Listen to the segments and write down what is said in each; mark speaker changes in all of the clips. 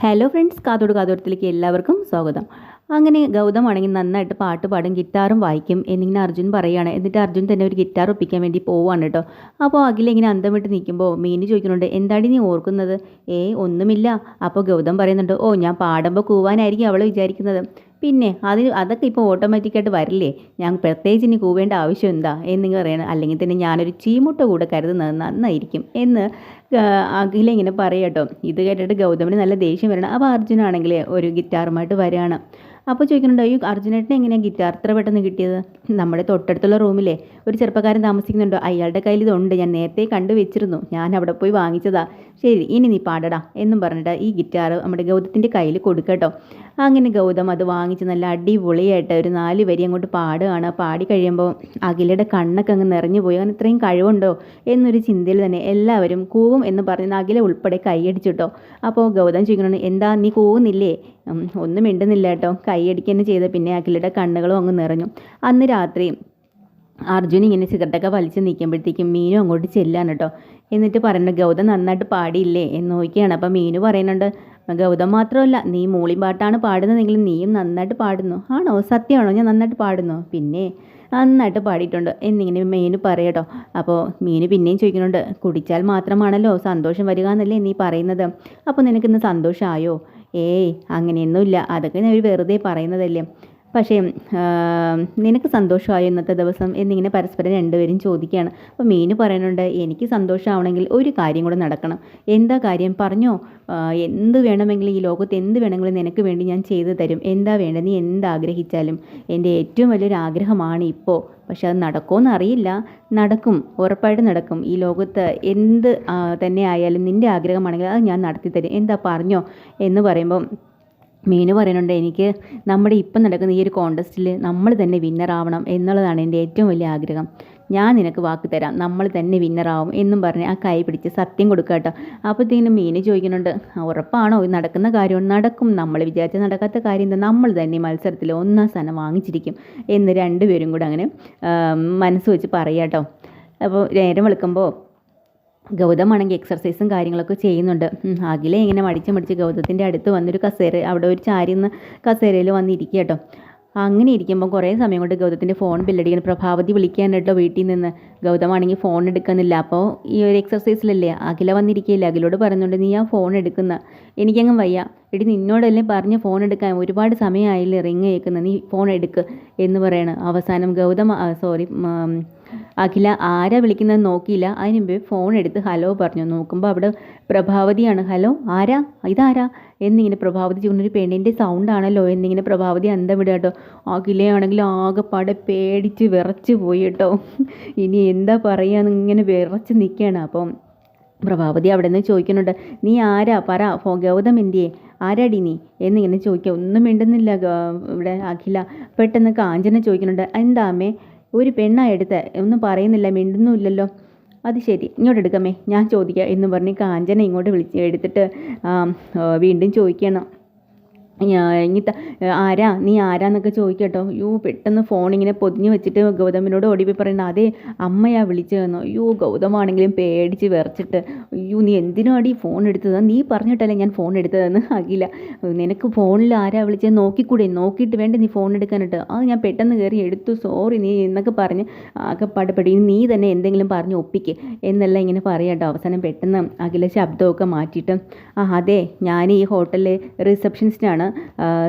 Speaker 1: Hello friends കാതോട് കാതോടത്തിലേക്ക് എല്ലാവർക്കും സ്വാഗതം. അങ്ങനെ ഗൗതമാണെങ്കിൽ നന്നായിട്ട് പാട്ട് പാടും ഗിറ്റാറും വായിക്കും എന്നിങ്ങനെ അർജുൻ പറയുകയാണ്. എന്നിട്ട് അർജുൻ തന്നെ ഒരു ഗിറ്റാർ ഒപ്പിക്കാൻ വേണ്ടി പോവാണ് കേട്ടോ. അപ്പോൾ അഖിലിങ്ങനെ അന്തം വിട്ട് നിൽക്കുമ്പോൾ മീന് ചോദിക്കുന്നുണ്ട് എന്താണ് നീ ഓർക്കുന്നത്? ഏ ഒന്നുമില്ല. അപ്പോൾ ഗൗതം പറയുന്നുണ്ട് ഓ ഞാൻ പാടുമ്പോൾ കൂവാനായിരിക്കും അവൾ വിചാരിക്കുന്നത്. പിന്നെ അതിന് അതൊക്കെ ഇപ്പോൾ ഓട്ടോമാറ്റിക്കായിട്ട് വരില്ലേ? ഞാൻ പ്രത്യേകിച്ച് ഇനി കൂവേണ്ട ആവശ്യം എന്താ? എന്നിങ്ങനെ പറയണം അല്ലെങ്കിൽ തന്നെ ഞാനൊരു ചീമുട്ട കൂടെ കരുതുന്നത് നന്നായിരിക്കും എന്ന് അഖില ഇങ്ങനെ പറയാട്ടോ ഇത് കേട്ടിട്ട് ഗൗതമിന് നല്ല ദേഷ്യം വരണം. അപ്പോൾ അർജുനാണെങ്കിൽ ഒരു ഗിറ്റാറുമായിട്ട് വരികയാണ്. അപ്പോൾ ചോദിക്കുന്നുണ്ട് ഈ അർജുനേട്ടന് എങ്ങനെയാണ് ഗിറ്റാർ ഇത്ര പെട്ടെന്ന് കിട്ടിയത്? നമ്മുടെ തൊട്ടടുത്തുള്ള റൂമിലെ ഒരു ചെറുപ്പക്കാരൻ താമസിക്കുന്നുണ്ടോ. അയാളുടെ കയ്യിൽ ഇതുണ്ട്. ഞാൻ നേരത്തെ കണ്ടു വെച്ചിരുന്നു ഞാൻ അവിടെ പോയി വാങ്ങിച്ചതാ. ശരി ഇനി നീ പാടടാ എന്നും പറഞ്ഞിട്ട് ഈ ഗിറ്റാർ നമ്മുടെ ഗൗതത്തിന്റെ കയ്യിൽ കൊടുക്കട്ടോ. അങ്ങനെ ഗൗതം അത് വാങ്ങിച്ച് നല്ല അടിപൊളിയായിട്ട് ഒരു നാല് വരി അങ്ങോട്ട് പാടുകയാണ്. പാടി കഴിയുമ്പോൾ അഖിലയുടെ കണ്ണൊക്കെ അങ്ങ് നിറഞ്ഞു പോയി. അങ്ങനെ ഇത്രയും കഴിവുണ്ടോ എന്നൊരു ചിന്തയിൽ തന്നെ എല്ലാവരും കൂവും എന്ന് പറഞ്ഞ് അഖില ഉൾപ്പെടെ കൈയടിച്ചിട്ടോ അപ്പോൾ ഗൗതം ചോദിക്കണു എന്താ നീ കൂവുന്നില്ലേ? ഒന്നും മിണ്ടുന്നില്ല കേട്ടോ. കൈയടിക്കുക തന്നെ ചെയ്ത. പിന്നെ അഖിലയുടെ കണ്ണുകളും അങ്ങ് നിറഞ്ഞു. അന്ന് രാത്രി അർജുൻ ഇങ്ങനെ സിഗരറ്റൊക്കെ വലിച്ച് നിൽക്കുമ്പോഴത്തേക്കും മീനു അങ്ങോട്ട് ചെല്ലാണ് കേട്ടോ. എന്നിട്ട് പറയുന്നുണ്ട് ഗൗതം നന്നായിട്ട് പാടിയില്ലേ? എന്ന് നോക്കിയാണ്. അപ്പം മീനു പറയുന്നുണ്ട് ഗൗതം മാത്രമല്ല നീ മൂളിപ്പാട്ടാണ് പാടുന്നതെങ്കിലും നീയും നന്നായിട്ട് പാടുന്നു. ആണോ? സത്യമാണോ? ഞാൻ നന്നായിട്ട് പാടുന്നു. പിന്നെ നന്നായിട്ട് പാടിയിട്ടുണ്ട്. എന്നിങ്ങനെ മീനു പറയട്ടോ അപ്പോൾ മീനു പിന്നെയും ചോദിക്കുന്നുണ്ട് കുടിച്ചാൽ മാത്രമാണല്ലോ സന്തോഷം വരിക എന്നല്ലേ നീ പറയുന്നത്? അപ്പോൾ നിനക്കിന്ന് സന്തോഷമായോ ഏയ് അങ്ങനെയൊന്നുമില്ല. അതൊക്കെ ഞാൻ വെറുതെ പറയുന്നതല്ലേ. പക്ഷേ നിനക്ക് സന്തോഷമായോ ഇന്നത്തെ ദിവസം എന്നിങ്ങനെ പരസ്പരം രണ്ടുപേരും ചോദിക്കുകയാണ്. അപ്പോൾ മീനു പറയുന്നുണ്ട് എനിക്ക് സന്തോഷമാവണമെങ്കിൽ ഒരു കാര്യം കൂടെ നടക്കണം. എന്താ കാര്യം? പറഞ്ഞോ. എന്ത് വേണമെങ്കിലും ഈ ലോകത്ത് എന്ത് വേണമെങ്കിലും നിനക്ക് വേണ്ടി ഞാൻ ചെയ്തു തരും. എന്താ വേണ്ടത്? നീ എന്താഗ്രഹിച്ചാലും. എന്റെ ഏറ്റവും വലിയൊരു ആഗ്രഹമാണ് ഇപ്പോൾ പക്ഷെ അത് നടക്കുമോ അറിയില്ല. നടക്കും. ഉറപ്പായിട്ട് നടക്കും. ഈ ലോകത്ത് എന്ത് തന്നെ ആയാലും നിന്റെ ആഗ്രഹമാണെങ്കിൽ അത് ഞാൻ നടത്തി തരും. എന്താ പറഞ്ഞോ? എന്ന് പറയുമ്പം മീനു പറയുന്നുണ്ട് എനിക്ക് നമ്മുടെ ഇപ്പം നടക്കുന്ന ഈ ഒരു കോണ്ടസ്റ്റിൽ നമ്മൾ തന്നെ വിന്നറാവണം എന്നുള്ളതാണ് എന്റെ ഏറ്റവും വലിയ ആഗ്രഹം. ഞാൻ നിനക്ക് വാക്ക് തരാം നമ്മൾ തന്നെ വിന്നറാവും എന്നും പറഞ്ഞ് ആ കൈ പിടിച്ച് സത്യം കൊടുക്കുക കേട്ടോ. അപ്പോഴത്തേനും മീന് ചോദിക്കുന്നുണ്ട് ഉറപ്പാണോ? നടക്കുന്ന കാര്യം നടക്കും. നമ്മൾ വിചാരിച്ച നടക്കാത്ത കാര്യം എന്താ? നമ്മൾ തന്നെ മത്സരത്തിൽ ഒന്നാം സ്ഥാനം വാങ്ങിച്ചിരിക്കും എന്ന് രണ്ടുപേരും കൂടെ അങ്ങനെ മനസ്സ് വെച്ച് പറയാം കേട്ടോ. അപ്പോൾ നേരം വെളുക്കുമ്പോൾ ഗൗതമാണെങ്കിൽ എക്സർസൈസും കാര്യങ്ങളൊക്കെ ചെയ്യുന്നുണ്ട്. അഖിലെ ഇങ്ങനെ മടിച്ച് മടിച്ച് ഗൗതത്തിന്റെ അടുത്ത് വന്നൊരു കസേര അവിടെ ഒരു ചാരിന്ന് കസേരയിൽ വന്നിരിക്കുക കേട്ടോ. അങ്ങനെ ഇരിക്കുമ്പോൾ കുറേ സമയം കൊണ്ട് ഗൗതത്തിന്റെ ഫോൺ ബില്ലടിക്കുന്നു പ്രഭാവതി വിളിക്കാനായിട്ടോ വീട്ടിൽ നിന്ന്. ഗൗതമാണെങ്കിൽ ഫോൺ എടുക്കുന്നില്ല. അപ്പോൾ ഈ ഒരു എക്സർസൈസിലല്ലേ അഖില വന്നിരിക്കുകയില്ല? അഖിലോട് പറഞ്ഞുകൊണ്ട് നീ ആ ഫോൺ എടുക്കുന്ന. എനിക്കങ്ങ് വയ്യ. എടി നിന്നോടല്ലേ പറഞ്ഞ് ഫോൺ എടുക്കാൻ? ഒരുപാട് സമയമായില്ലേ റിങ് കേൾക്കുന്നത്. നീ ഫോൺ എടുക്ക് എന്ന് പറയണം. അവസാനം ഗൗതം സോറി അഖില ആരാ വിളിക്കുന്നത് നോക്കിയില്ല. അതിന് മുമ്പ് ഫോൺ എടുത്ത് ഹലോ പറഞ്ഞു. നോക്കുമ്പോൾ അവിടെ പ്രഭാവതിയാണ്. ഹലോ ആരാ? ഇതാരാ? എന്നിങ്ങനെ പ്രഭാവതി ചൂണ്ടൊരു പെണ്ണിന്റെ സൗണ്ടാണല്ലോ എന്നിങ്ങനെ പ്രഭാവതി അന്തം വിടുക കേട്ടോ. അഖിലയാണെങ്കിൽ ആകെപ്പാടെ പേടിച്ച് വിറച്ച് പോയി കേട്ടോ. ഇനി എന്താ പറയുക ഇങ്ങനെ വിറച്ച് നിൽക്കുകയാണ് അപ്പം പ്രഭാവതി അവിടെ നിന്ന് ചോദിക്കുന്നുണ്ട് നീ ആരാ? പറ. ഗൗതം എന്തിയേ? ആരാടി നീ? എന്നിങ്ങനെ ചോദിക്കുക. ഒന്നും മിണ്ടുന്നില്ല ഇവിടെ അഖില. പെട്ടെന്ന് കാഞ്ചന ചോദിക്കുന്നുണ്ട് എന്താ അമ്മേ? ഒരു പെണ്ണാ എടുത്ത്. ഒന്നും പറയുന്നില്ല മിണ്ടുന്നുമില്ലല്ലോ. അത് ശരി ഇങ്ങോട്ട് എടുക്കാമേ ഞാൻ ചോദിക്കാം എന്ന് പറഞ്ഞ് കാഞ്ചന ഇങ്ങോട്ട് വിളിച്ച് എടുത്തിട്ട് വീണ്ടും ചോദിക്കണം. ഇങ്ങനത്തെ ആരാ? നീ ആരാന്നൊക്കെ ചോദിക്കട്ടോ. യു പെട്ടെന്ന് ഫോൺ ഇങ്ങനെ പൊതിഞ്ഞ് വെച്ചിട്ട് ഗൗതമിനോട് ഓടിപ്പോയി പറയുന്നത് അതേ അമ്മയാ വിളിച്ചതെന്നോ അയ്യോ ഗൗതമാണെങ്കിലും പേടിച്ച് വിറച്ചിട്ട്. അയ്യോ നീ എന്തിനാടി ഫോൺ എടുത്തത്? നീ പറഞ്ഞിട്ടല്ലേ ഞാൻ ഫോൺ എടുത്തതെന്ന്? ആകില്ല നിനക്ക് ഫോണിൽ ആരാ വിളിച്ചത്? നോക്കിക്കൂടെ നോക്കിയിട്ട് വേണ്ട നീ ഫോൺ എടുക്കാനിട്ട് അത് ഞാൻ പെട്ടെന്ന് കയറി എടുത്തു. സോറി നീ എന്നൊക്കെ പറഞ്ഞ് ആകെ പടപടി നീ തന്നെ എന്തെങ്കിലും പറഞ്ഞ് ഒപ്പിക്ക്. എന്നെല്ലാം ഇങ്ങനെ പറയാട്ടോ. അവസാനം പെട്ടെന്ന് അഖില ശബ്ദമൊക്കെ മാറ്റിയിട്ട്. ആ അതെ ഞാൻ ഈ ഹോട്ടലിലെ റിസപ്ഷനിസ്റ്റാണ്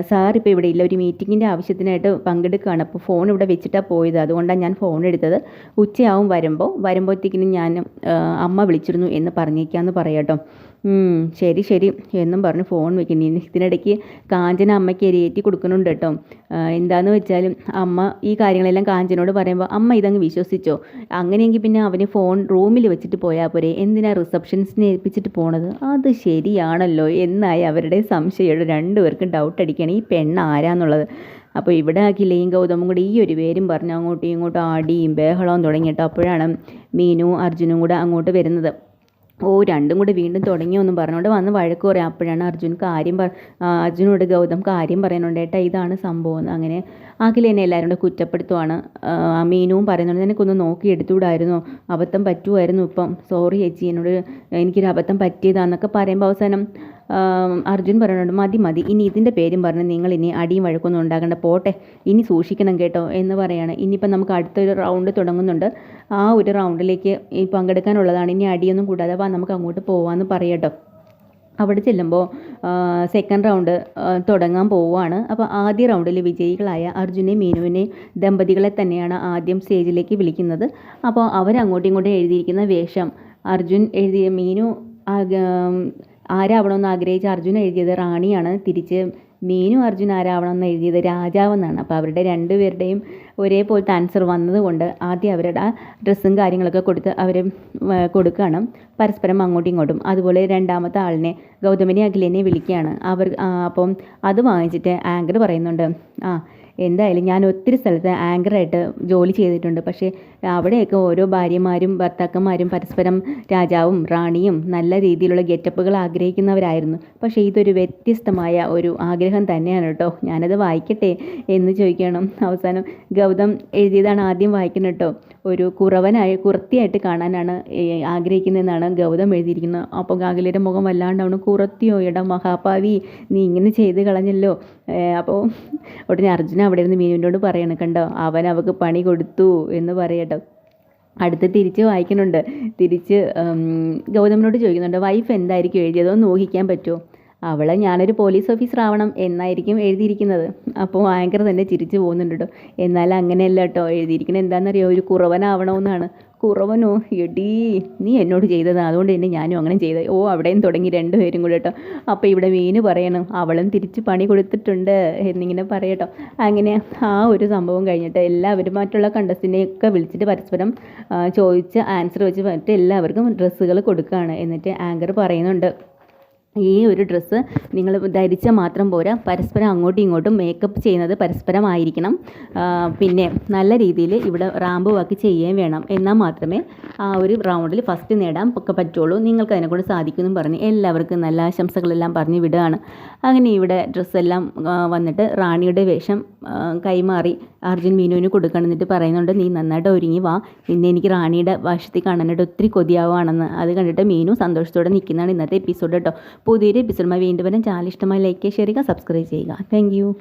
Speaker 1: സാർ ഇപ്പോൾ ഇവിടെ ഇല്ല. ഒരു മീറ്റിങ്ങിന്റെ ആവശ്യത്തിനായിട്ട് പങ്കെടുക്കുകയാണ്. അപ്പോൾ ഫോൺ ഇവിടെ വെച്ചിട്ടാണ് പോയത്. അതുകൊണ്ടാണ് ഞാൻ ഫോൺ എടുത്തത്. ഉച്ചയാവും വരുമ്പോൾ. വരുമ്പോഴത്തേക്കിനും ഞാൻ അമ്മ വിളിച്ചിരുന്നു എന്ന് പറഞ്ഞേക്കാമെന്ന് പറയാട്ടോ ശരി ശരി. എന്നും പറഞ്ഞ് ഫോൺ വെക്കുന്നു. ഇതിനിടയ്ക്ക് കാഞ്ചന അമ്മയ്ക്ക് എരിയേറ്റി കൊടുക്കുന്നുണ്ട് കേട്ടോ. എന്താണെന്ന് വെച്ചാൽ അമ്മ ഈ കാര്യങ്ങളെല്ലാം കാഞ്ചനോട് പറയുമ്പോൾ അമ്മ ഇതങ്ങ് വിശ്വസിച്ചോ? അങ്ങനെയെങ്കിൽ പിന്നെ അവന് ഫോൺ റൂമിൽ വെച്ചിട്ട് പോയാൽ പോരെ. എന്തിനാ റിസപ്ഷൻസിന് ഏൽപ്പിച്ചിട്ട് പോണത്? അത് ശരിയാണല്ലോ എന്നായി അവരുടെ സംശയം രണ്ടുപേർക്കും ഡൗട്ട് അടിക്കുകയാണ്. ഈ പെണ്ണ് ആരാന്നുള്ളത്? അപ്പോൾ ഇവിടെ അഖിലയും ഗൗതമും കൂടി ഈ ഒരു പേരും പറഞ്ഞ് അങ്ങോട്ടും ഇങ്ങോട്ടും ആടിയും ബഹളവും തുടങ്ങിയിട്ട് അപ്പോഴാണ് മീനു അർജുനും കൂടെ അങ്ങോട്ട് വരുന്നത്. ഓ രണ്ടും കൂടി വീണ്ടും തുടങ്ങിയൊന്നും പറഞ്ഞുകൊണ്ട് വന്ന് വഴക്ക് പറയാം. അപ്പോഴാണ് അർജുൻ കാര്യം പറ അർജുനോട് ഗൗതം കാര്യം പറയുന്നുണ്ട്. ഏട്ടാ ഇതാണ് സംഭവം അങ്ങനെ അഖിലേനെ എല്ലാവരും കൂടെ കുറ്റപ്പെടുത്തുവാണ്. മീനുവും പറയുന്നുണ്ട് നിനക്കൊന്ന് നോക്കി എടുത്തുകൂടായിരുന്നോ? അബദ്ധം പറ്റുമായിരുന്നു ഇപ്പം. സോറി ചേച്ചി എന്നോട് എനിക്കൊരു അബദ്ധം പറ്റിയതാന്നൊക്കെ പറയുമ്പോൾ അവസാനം അർജുൻ പറയുന്നുണ്ട് മതി മതി. ഇനി ഇതിന്റെ പേരും പറഞ്ഞ് നിങ്ങൾ ഇനി അടിയും വഴക്കൊന്നും ഉണ്ടാകേണ്ട പോട്ടെ. ഇനി സൂക്ഷിക്കണം കേട്ടോ. എന്ന് പറയാണ്. ഇനിയിപ്പം നമുക്ക് അടുത്തൊരു റൗണ്ട് തുടങ്ങുന്നുണ്ട്. ആ ഒരു റൗണ്ടിലേക്ക് പങ്കെടുക്കാനുള്ളതാണ്. ഇനി അടിയൊന്നും കൂടാതെ വാ നമുക്ക് അങ്ങോട്ട് പോവാമെന്ന് പറയട്ടോ അവിടെ ചെല്ലുമ്പോൾ സെക്കൻഡ് റൗണ്ട് തുടങ്ങാൻ പോവുകയാണ്. അപ്പോൾ ആദ്യ റൗണ്ടിൽ വിജയികളായ അർജുനെ മീനുവിനെ ദമ്പതികളെ തന്നെയാണ് ആദ്യം സ്റ്റേജിലേക്ക് വിളിക്കുന്നത്. അപ്പോൾ അവരങ്ങോട്ടും ഇങ്ങോട്ടും എഴുതിയിരിക്കുന്ന വേഷം അർജുൻ എഴുതിയ മീനു ആരാവണമെന്ന് ആഗ്രഹിച്ച അർജുൻ എഴുതിയത് റാണിയാണ്. തിരിച്ച് മീനു അർജുൻ ആരാവണമെന്ന് എഴുതിയത് രാജാവെന്നാണ്. അപ്പോൾ അവരുടെ രണ്ടുപേരുടെയും ഒരേപോലത്തെ ആൻസർ വന്നതുകൊണ്ട് ആദ്യം അവരുടെ ഡ്രസ്സും കാര്യങ്ങളൊക്കെ കൊടുത്ത് അവർ കൊടുക്കുകയാണ് പരസ്പരം അങ്ങോട്ടും ഇങ്ങോട്ടും. അതുപോലെ രണ്ടാമത്തെ ആളിനെ ഗൗതമിനെ അഖിലിനെ വിളിക്കുകയാണ്. അവർ അപ്പം അത് വാങ്ങിച്ചിട്ട് ആങ്കർ പറയുന്നുണ്ട്. ആ എന്തായാലും ഞാൻ ഒത്തിരി സ്ഥലത്ത് ആങ്കറായിട്ട് ജോലി ചെയ്തിട്ടുണ്ട്. പക്ഷേ അവിടെയൊക്കെ ഓരോ ഭാര്യമാരും ഭർത്താക്കന്മാരും പരസ്പരം രാജാവും റാണിയും നല്ല രീതിയിലുള്ള ഗെറ്റപ്പുകൾ ആഗ്രഹിക്കുന്നവരായിരുന്നു. പക്ഷേ ഇതൊരു വ്യത്യസ്തമായ ഒരു ആഗ്രഹം തന്നെയാണ് കേട്ടോ. ഞാനത് വായിക്കട്ടെ എന്ന് ചോദിക്കണം അവസാനം ഗൗതം എഴുതിയതാണ് ആദ്യം വായിക്കുന്നത് കേട്ടോ. ഒരു കുറവനായി കുറത്തിയായിട്ട് കാണാനാണ് ആഗ്രഹിക്കുന്നതെന്നാണ് ഗൗതം എഴുതിയിരിക്കുന്നത്. അപ്പോൾ അഖിലയുടെ മുഖം വല്ലാണ്ട് അവന് കുറത്തിയോ എടാ മഹാപാവി നീ ഇങ്ങനെ ചെയ്ത് കളഞ്ഞല്ലോ. അപ്പോൾ ഉടനെ അർജുന അവിടെ ഇരുന്ന് മീനുവിനോട് പറയണം കണ്ടോ അവൻ അവൾക്ക് പണി കൊടുത്തു എന്ന് പറയട്ടോ. അടുത്ത് തിരിച്ച് വായിക്കുന്നുണ്ട്. തിരിച്ച് ഗൗതമനോട് ചോദിക്കുന്നുണ്ട് വൈഫ് എന്തായിരിക്കും എഴുതിയതോ നോഹിക്കാൻ പറ്റുമോ? അവളെ ഞാനൊരു പോലീസ് ഓഫീസർ ആവണം എന്നായിരിക്കും എഴുതിയിരിക്കുന്നത്. അപ്പോൾ ആങ്കർ തന്നെ ചിരിച്ചു പോകുന്നുണ്ട് കേട്ടോ എന്നാൽ അങ്ങനെയല്ല കേട്ടോ എഴുതിയിരിക്കുന്നത് എന്താണെന്നറിയോ? ഒരു കുറവനാവണമെന്നാണ്. കുറവനോ? എടീ നീ എന്നോട് ചെയ്തത്. അതുകൊണ്ട് തന്നെ ഞാനും അങ്ങനെ ചെയ്തത്. ഓ അവിടെയും തുടങ്ങി രണ്ടുപേരും കൂടെ കേട്ടോ അപ്പോൾ ഇവിടെ മീന് പറയണം. അവളും തിരിച്ച് പണി കൊടുത്തിട്ടുണ്ട് എന്നിങ്ങനെ പറയട്ടോ. അങ്ങനെ ആ ഒരു സംഭവം കഴിഞ്ഞിട്ട് എല്ലാവരും മറ്റുള്ള കണ്ടസ്റ്റിനെയൊക്കെ വിളിച്ചിട്ട് പരസ്പരം ചോദിച്ച് ആൻസർ വെച്ച് മറ്റെല്ലാവർക്കും ഡ്രസ്സുകൾ കൊടുക്കുകയാണ് എന്നിട്ട് ആങ്കർ പറയുന്നുണ്ട്. ഈ ഒരു ഡ്രസ്സ് നിങ്ങൾ ധരിച്ച മാത്രം പോരാ. പരസ്പരം അങ്ങോട്ടും ഇങ്ങോട്ടും മേക്കപ്പ് ചെയ്യുന്നത് പരസ്പരമായിരിക്കണം. പിന്നെ നല്ല രീതിയിൽ ഇവിടെ റാമ്പ് വാക്ക് ചെയ്യുകയും വേണം. എന്നാൽ മാത്രമേ ആ ഒരു റൗണ്ടിൽ ഫസ്റ്റ് നേടാൻ ഒക്കെ പറ്റുള്ളൂ. നിങ്ങൾക്ക് അതിനെക്കൊണ്ട് സാധിക്കുമെന്നും പറഞ്ഞ് എല്ലാവർക്കും നല്ല ആശംസകളെല്ലാം പറഞ്ഞ് വിടുകയാണ്. അങ്ങനെ ഇവിടെ ഡ്രസ്സെല്ലാം വന്നിട്ട് റാണിയുടെ വേഷം കൈമാറി അർജുൻ മീനുവിന് കൊടുക്കണം എന്നിട്ട് പറയുന്നുണ്ട് നീ നന്നായിട്ട് ഒരുങ്ങി വാ. ഇന്ന് എനിക്ക് റാണിയുടെ വശത്തിൽ കാണാനായിട്ട് ഒത്തിരി കൊതിയാവുകയാണെന്ന്. അത് കണ്ടിട്ട് മീനു സന്തോഷത്തോടെ നിൽക്കുന്നതാണ് ഇന്നത്തെ എപ്പിസോഡ് കേട്ടോ പുതിയൊരു എപ്പിസോഡുമായി വീണ്ടും വരാൻ ചാനൽ ഇഷ്ടമായി ലൈക്ക് ചെയ്യുക സബ്സ്ക്രൈബ് ചെയ്യുക താങ്ക്